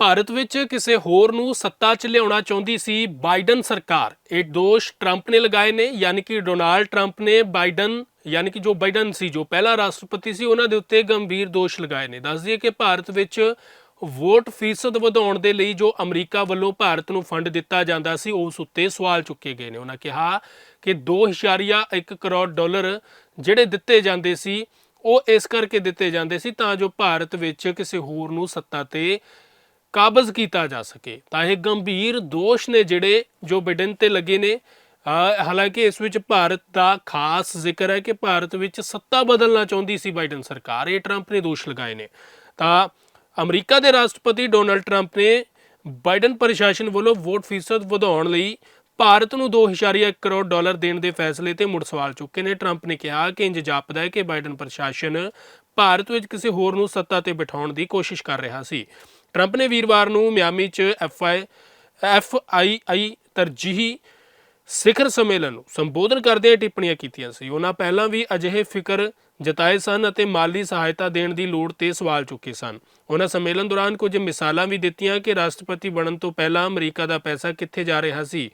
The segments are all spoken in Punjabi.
ਭਾਰਤ ਵਿੱਚ ਕਿਸੇ ਹੋਰ ਨੂੰ ਸੱਤਾ 'ਚ ਲਿਆਉਣਾ ਚਾਹੁੰਦੀ ਸੀ ਬਾਈਡਨ ਸਰਕਾਰ। ਇਹ ਦੋਸ਼ ਟਰੰਪ ਨੇ ਲਗਾਏ ਨੇ, ਯਾਨੀ ਕਿ ਡੋਨਾਲਡ ਟਰੰਪ ਨੇ ਬਾਈਡਨ, ਯਾਨੀ ਕਿ ਜੋ ਬਾਈਡਨ ਸੀ, ਜੋ ਪਹਿਲਾ ਰਾਸ਼ਟਰਪਤੀ ਸੀ, ਉਹਨਾਂ ਦੇ ਉੱਤੇ ਗੰਭੀਰ ਦੋਸ਼ ਲਗਾਏ ਨੇ। ਦੱਸ ਦਈਏ ਕਿ ਭਾਰਤ ਵਿੱਚ ਵੋਟ ਫੀਸਦ ਵਧਾਉਣ ਦੇ ਲਈ ਜੋ ਅਮਰੀਕਾ ਵੱਲੋਂ ਭਾਰਤ ਨੂੰ ਫੰਡ ਦਿੱਤਾ ਜਾਂਦਾ ਸੀ, ਉਸ ਉੱਤੇ ਸਵਾਲ ਚੁੱਕੇ ਗਏ ਨੇ। ਉਹਨਾਂ ਕਿਹਾ ਕਿ 2.1 ਕਰੋੜ ਡਾਲਰ ਜਿਹੜੇ ਦਿੱਤੇ ਜਾਂਦੇ ਸੀ, ਉਹ ਇਸ ਕਰਕੇ ਦਿੱਤੇ ਜਾਂਦੇ ਸੀ ਤਾਂ ਜੋ ਭਾਰਤ ਵਿੱਚ ਕਿਸੇ ਹੋਰ ਨੂੰ ਸੱਤਾ ਤੇ ਕਾਬਜ਼ ਕੀਤਾ ਜਾ ਸਕੇ। ਤਾਂ ਇਹ ਗੰਭੀਰ ਦੋਸ਼ ਨੇ ਜਿਹੜੇ ਜੋ ਬਿਡਨ ਤੇ ਲੱਗੇ ਨੇ। ਹਾਲਾਂਕਿ ਇਸ ਵਿੱਚ ਭਾਰਤ ਦਾ ਖਾਸ ਜ਼ਿਕਰ ਹੈ ਕਿ ਭਾਰਤ ਵਿੱਚ ਸੱਤਾ ਬਦਲਣਾ ਚਾਹੁੰਦੀ ਸੀ ਬਾਈਡਨ ਸਰਕਾਰ। ਇਹ ਟਰੰਪ ਨੇ ਦੋਸ਼ ਲਗਾਏ ਨੇ। ਤਾਂ ਅਮਰੀਕਾ ਦੇ ਰਾਸ਼ਟਰਪਤੀ ਡੋਨਲਡ ਟਰੰਪ ਨੇ ਬਾਈਡਨ ਪ੍ਰਸ਼ਾਸਨ ਵੱਲੋਂ ਵੋਟ ਫੀਸਦ ਵਧਾਉਣ ਲਈ ਭਾਰਤ ਨੂੰ 2.1 ਕਰੋੜ ਡਾਲਰ ਦੇਣ ਦੇ ਫੈਸਲੇ ਤੇ ਮੁੜ ਸਵਾਲ ਚੁੱਕੇ ਨੇ। ਟਰੰਪ ਨੇ ਕਿਹਾ ਕਿ ਇੰਜ ਜਾਪਦਾ ਹੈ ਕਿ ਬਾਈਡਨ ਪ੍ਰਸ਼ਾਸਨ ਭਾਰਤ ਵਿੱਚ ਕਿਸੇ ਹੋਰ ਨੂੰ ਸੱਤਾ ਤੇ ਬਿਠਾਉਣ ਦੀ ਕੋਸ਼ਿਸ਼ ਕਰ ਰਿਹਾ ਸੀ। ਟਰੰਪ ਨੇ ਵੀਰਵਾਰ ਨੂੰ ਮਿਆਮੀ 'ਚ ਐਫਆਈ ਐਫਆਈਆਈ ਤਰਜੀਹੀ ਸਿਖਰ ਸੰਮੇਲਨ ਨੂੰ ਸੰਬੋਧਨ ਕਰਦਿਆਂ ਟਿੱਪਣੀਆਂ ਕੀਤੀਆਂ ਸੀ। ਉਹਨਾਂ ਪਹਿਲਾਂ ਵੀ ਅਜਿਹੇ ਫਿਕਰ ਜਤਾਏ ਸਨ ਅਤੇ ਮਾਲੀ ਸਹਾਇਤਾ ਦੇਣ ਦੀ ਲੋੜ ਤੇ ਸਵਾਲ ਚੁੱਕੇ ਸਨ। ਉਹਨਾਂ ਸੰਮੇਲਨ ਦੌਰਾਨ ਕੁਝ ਮਿਸਾਲਾਂ ਵੀ ਦਿੱਤੀਆਂ ਕਿ ਰਾਸ਼ਟਰਪਤੀ ਬਣਨ ਤੋਂ ਪਹਿਲਾਂ ਅਮਰੀਕਾ ਦਾ ਪੈਸਾ ਕਿੱਥੇ ਜਾ ਰਿਹਾ ਸੀ।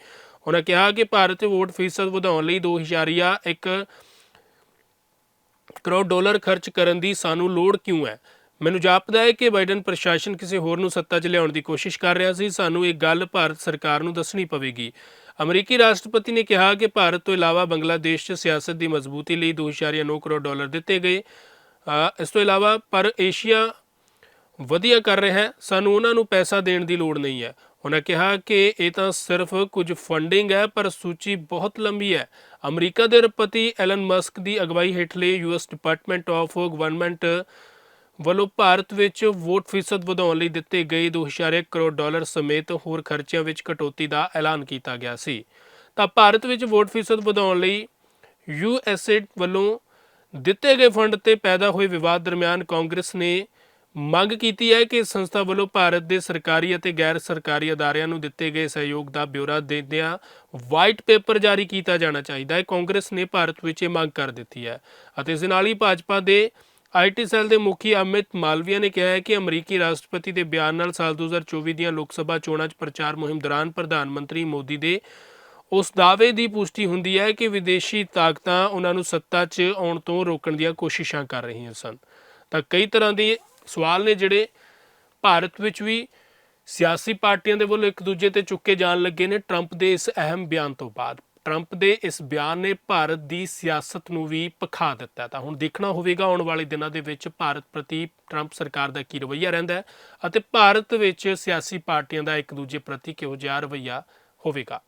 ਉਹਨਾਂ ਕਿਹਾ ਕਿ ਭਾਰਤ ਵੋਟ ਫੀਸਦ ਵਧਾਉਣ ਲਈ 2.1 ਕਰੋੜ ਡਾਲਰ ਖਰਚ ਕਰਨ ਦੀ ਸਾਨੂੰ ਲੋੜ ਕਿਉਂ ਹੈ? ਮੈਨੂੰ ਜਾਪਦਾ ਹੈ ਕਿ ਬਾਈਡਨ ਪ੍ਰਸ਼ਾਸਨ ਕਿਸੇ ਹੋਰ ਨੂੰ ਸੱਤਾ 'ਚ ਲਿਆਉਣ ਦੀ ਕੋਸ਼ਿਸ਼ ਕਰ ਰਿਹਾ ਸੀ, ਸਾਨੂੰ ਇਹ ਗੱਲ ਭਾਰਤ ਸਰਕਾਰ ਨੂੰ ਦੱਸਣੀ ਪਵੇਗੀ। ਅਮਰੀਕੀ ਰਾਸ਼ਟਰਪਤੀ ਨੇ ਕਿਹਾ ਕਿ ਭਾਰਤ ਤੋਂ ਇਲਾਵਾ ਬੰਗਲਾਦੇਸ਼ 'ਚ ਸਿਆਸਤ ਦੀ ਮਜ਼ਬੂਤੀ ਲਈ 2.9 ਕਰੋੜ ਡਾਲਰ ਦਿੱਤੇ ਗਏ। ਇਸ ਤੋਂ ਇਲਾਵਾ ਪਰ ਏਸ਼ੀਆ ਵਧੀਆ ਕਰ ਰਿਹਾ ਹੈ, ਸਾਨੂੰ ਉਹਨਾਂ ਨੂੰ ਪੈਸਾ ਦੇਣ ਦੀ ਲੋੜ ਨਹੀਂ ਹੈ। ਉਹਨਾਂ ਕਿਹਾ ਕਿ ਇਹ ਤਾਂ ਸਿਰਫ ਕੁਝ ਫੰਡਿੰਗ ਹੈ, ਪਰ ਸੂਚੀ ਬਹੁਤ ਲੰਬੀ ਹੈ। ਅਮਰੀਕਾ ਦੇ ਰਾਸ਼ਟਰਪਤੀ ਐਲਨ ਮਸਕ ਦੀ ਅਗਵਾਈ ਹੇਠਲੇ ਯੂਐਸ ਡਿਪਾਰਟਮੈਂਟ ਆਫ ਗਵਰਨਮੈਂਟ ਵੱਲੋਂ ਭਾਰਤ ਵਿੱਚ ਵੋਟ ਫੀਸਦ ਵਧਾਉਣ ਲਈ ਦਿੱਤੇ ਗਏ 2.1 ਕਰੋੜ ਡਾਲਰ ਸਮੇਤ ਹੋਰ ਖਰਚਿਆਂ ਵਿੱਚ ਕਟੌਤੀ ਦਾ ਐਲਾਨ ਕੀਤਾ ਗਿਆ ਸੀ। ਤਾਂ ਭਾਰਤ ਵਿੱਚ ਵੋਟ ਫੀਸਦ ਵਧਾਉਣ ਲਈ ਯੂਐਸਏਡ ਵੱਲੋਂ ਦਿੱਤੇ ਗਏ ਫੰਡ ਤੇ ਪੈਦਾ ਹੋਏ ਵਿਵਾਦ ਦਰਮਿਆਨ ਕਾਂਗਰਸ ਨੇ ਮੰਗ ਕੀਤੀ ਹੈ ਕਿ ਸੰਸਥਾ ਵੱਲੋਂ ਭਾਰਤ ਦੇ ਸਰਕਾਰੀ ਅਤੇ ਗੈਰ ਸਰਕਾਰੀ ਅਦਾਰਿਆਂ ਨੂੰ ਦਿੱਤੇ ਗਏ ਸਹਿਯੋਗ ਦਾ ਬਿਊਰਾ ਦਿੰਦਿਆਂ ਵਾਈਟ ਪੇਪਰ ਜਾਰੀ ਕੀਤਾ ਜਾਣਾ ਚਾਹੀਦਾ ਹੈ। ਕਾਂਗਰਸ ਨੇ ਭਾਰਤ ਵਿੱਚ ਇਹ ਮੰਗ ਕਰ ਦਿੱਤੀ ਹੈ ਅਤੇ ਇਸ ਨਾਲ ਹੀ ਭਾਜਪਾ ਦੇ ਆਈਟੀ ਸੈੱਲ ਦੇ ਮੁਖੀ ਅਮਿਤ ਮਾਲਵੀਆ ਨੇ ਕਿਹਾ ਹੈ ਕਿ ਅਮਰੀਕੀ ਰਾਸ਼ਟਰਪਤੀ ਦੇ ਬਿਆਨ ਨਾਲ ਸਾਲ 2024 ਦੀਆਂ ਲੋਕ ਸਭਾ ਚੋਣਾਂ 'ਚ ਪ੍ਰਚਾਰ ਮੁਹਿੰਮ ਦੌਰਾਨ ਪ੍ਰਧਾਨ ਮੰਤਰੀ ਮੋਦੀ ਦੇ ਉਸ ਦਾਅਵੇ ਦੀ ਪੁਸ਼ਟੀ ਹੁੰਦੀ ਹੈ ਕਿ ਵਿਦੇਸ਼ੀ ਤਾਕਤਾਂ ਉਹਨਾਂ ਨੂੰ ਸੱਤਾ 'ਚ ਆਉਣ ਤੋਂ ਰੋਕਣ ਦੀਆਂ ਕੋਸ਼ਿਸ਼ਾਂ ਕਰ ਰਹੀਆਂ ਸਨ। ਤਾਂ ਕਈ ਤਰ੍ਹਾਂ ਦੇ ਸਵਾਲ ਨੇ ਜਿਹੜੇ ਭਾਰਤ ਵਿੱਚ ਵੀ ਸਿਆਸੀ ਪਾਰਟੀਆਂ ਦੇ ਵੱਲੋਂ ਇੱਕ ਦੂਜੇ ਤੇ ਚੁੱਕੇ ਜਾਣ ਲੱਗੇ ਨੇ। ਟਰੰਪ ਦੇ ਇਸ ਅਹਿਮ ਬਿਆਨ ਤੋਂ ਬਾਅਦ ਟਰੰਪ ਦੇ ਇਸ ਬਿਆਨ ਨੇ ਭਾਰਤ ਦੀ ਸਿਆਸਤ ਨੂੰ ਵੀ ਪਖਾ ਦਿੱਤਾ। ਤਾਂ ਹੁਣ ਦੇਖਣਾ ਹੋਵੇਗਾ, ਆਉਣ ਵਾਲੇ ਦਿਨਾਂ ਦੇ ਵਿੱਚ ਭਾਰਤ ਪ੍ਰਤੀ ਟਰੰਪ ਸਰਕਾਰ ਦਾ ਕੀ ਰਵੱਈਆ ਰਹਿੰਦਾ ਹੈ ਅਤੇ ਭਾਰਤ ਵਿੱਚ ਸਿਆਸੀ ਪਾਰਟੀਆਂ ਦਾ ਇੱਕ ਦੂਜੇ ਪ੍ਰਤੀ ਕਿਹੋ ਜਿਹਾ ਰਵੱਈਆ ਹੋਵੇਗਾ।